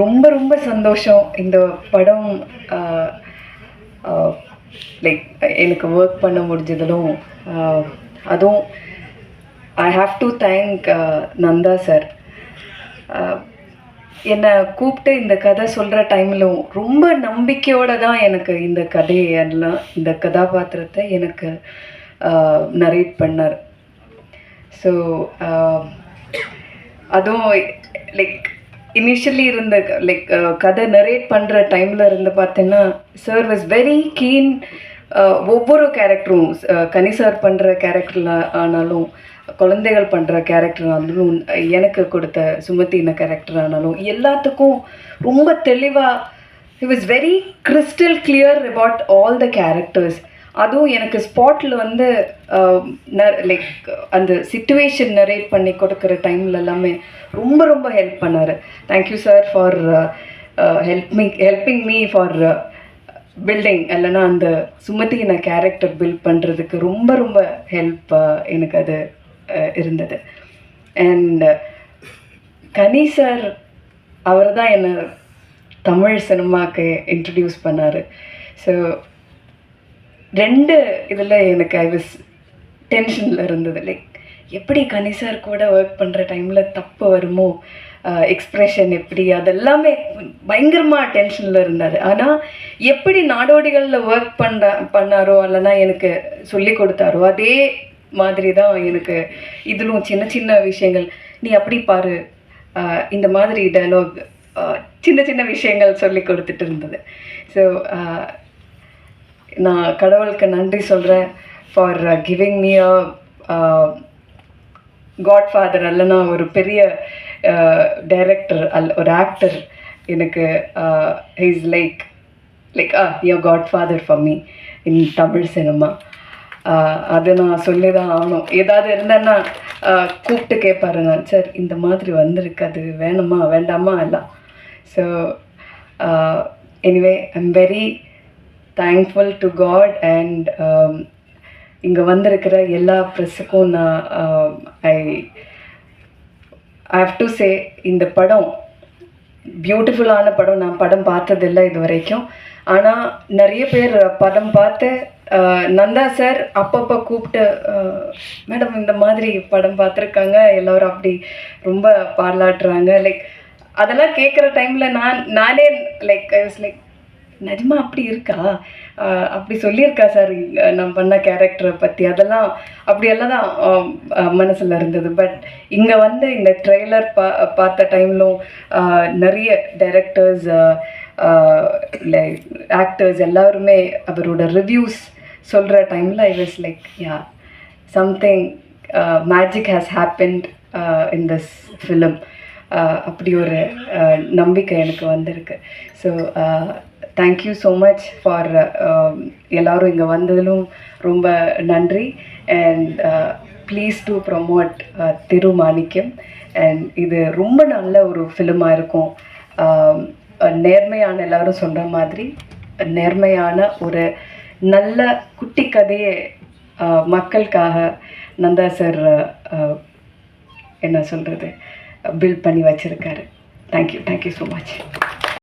ரொம்ப ரொம்ப சந்தோஷம். இந்த படம் லைக் எனக்கு ஒர்க் பண்ண முடிஞ்சதிலும் அதுவும் I have to thank Nanda sir என்னை கூப்பிட்டு இந்த கதை சொல்கிற டைம்லும் ரொம்ப நம்பிக்கையோடு தான் எனக்கு இந்த கதையை எல்லாம் இந்த கதாபாத்திரத்தை எனக்கு நரேட் பண்ணார். ஸோ அதுவும் லைக் இனிஷியலி இருந்த லைக் uh, கதை நரேட் பண்ணுற டைமில் இருந்து பார்த்தீங்கன்னா சார் வாஸ் வெரி கீன் ஒவ்வொரு கேரக்டரும் uh, கனி சார் பண்ணுற கேரக்டரில் ஆனாலும் குழந்தைகள் பண்ணுற கேரக்டர் ஆனாலும் எனக்கு கொடுத்த சுமத்தின கேரக்டர் ஆனாலும் எல்லாத்துக்கும் ரொம்ப தெளிவாக it was very crystal clear about all the characters அதுவும் எனக்கு ஸ்பாட்டில் வந்து லைக் அந்த சுச்சுவேஷன் நரேட் பண்ணி கொடுக்குற டைமில் எல்லாமே ரொம்ப ரொம்ப ஹெல்ப் பண்ணார். Thank you sir for help me helping me for building இல்லைன்னா அந்த சுமதியின கேரக்டர் பில்ட் பண்ணுறதுக்கு ரொம்ப ரொம்ப ஹெல்ப் எனக்கு அது இருந்தது. அண்ட் கனி சார் அவர் தான் என்னை தமிழ் சினிமாவுக்கு இன்ட்ரடியூஸ் பண்ணார். ஸோ ரெண்டு இதில் எனக்கு ஐ வாஸ் டென்ஷனில் இருந்தது. லைக் எப்படி கனி கூட ஒர்க் பண்ணுற டைமில் தப்பு வருமோ? எக்ஸ்ப்ரெஷன் எப்படி? அதெல்லாமே பயங்கரமாக டென்ஷனில் இருந்தார். ஆனால் எப்படி நாடோடிகளில் ஒர்க் பண்ண பண்ணாரோ இல்லைன்னா எனக்கு சொல்லி கொடுத்தாரோ அதே மாதிரி தான் எனக்கு இதிலும் சின்ன சின்ன விஷயங்கள். நீ அப்படி பாரு. இந்த மாதிரி டைலாக் சின்ன சின்ன விஷயங்கள் சொல்லி கொடுத்துட்டு இருந்தது. ஸோ நான் கடவுளுக்கு நன்றி சொல்கிறேன் for giving me a godfather அல்லனா ஒரு பெரிய uh, டைரக்டர் அல் ஒரு ஆக்டர் எனக்கு is like like a yo godfather for me in Tamil cinema அதை நான் சொல்லி தான் ஆகணும். ஏதாவது இருந்தேன்னா uh, கூப்பிட்டு கேட்பாரு நான். சார் இந்த மாதிரி வந்திருக்கு அது வேணுமா? வேண்டாமா? எல்லாம். So anyway I'm very thankful to God and இங்கே வந்திருக்கிற எல்லா ப்ரெஸ்ஸுக்கும் நான் ஐ ஐ ஹவ் டு சே இந்த படம் பியூட்டிஃபுல்லான படம் நான் படம் பார்த்ததில்லை இது வரைக்கும் ஆனால் நிறைய பேர் படம் பார்த்து நந்தா சார் அப்பப்போ கூப்பிட்டு மேடம் இந்த மாதிரி படம் பார்த்துருக்காங்க. எல்லோரும் அப்படி ரொம்ப பாராட்டுறாங்க. லைக் அதெல்லாம் கேட்குற டைமில் நான் நானே லைக் லைக் நிஜமா அப்படி இருக்கா? அப்படி சொல்லியிருக்கா சார் நான் பண்ண கேரக்டரை பற்றி அதெல்லாம் அப்படியெல்லாம் தான் மனசில் இருந்தது. பட் இங்கே வந்து இந்த ட்ரெய்லர் பா பார்த்த டைம்லும் நிறைய டைரக்டர்ஸ் லைக் ஆக்டர்ஸ் எல்லாருமே அவரோட ரிவ்யூஸ் சொல்கிற டைமில் I was like ya something magic has happened in this film அப்படி ஒரு நம்பிக்கை எனக்கு வந்திருக்கு. So thank you so much for எல்லாரும் இங்கே வந்ததிலும் ரொம்ப நன்றி. And please do promote Thiru Manickam and இது ரொம்ப நல்ல ஒரு ஃபிலிமாக இருக்கும். Um, நேர்மையான எல்லாரும் சொல்கிற மாதிரி நேர்மையான ஒரு நல்ல குட்டி கதையை uh, மக்களுக்காக நந்தா சார் uh, uh, என்ன சொல்கிறது பில்ட் பண்ணி வச்சுருக்காரு. Thank you thank you so much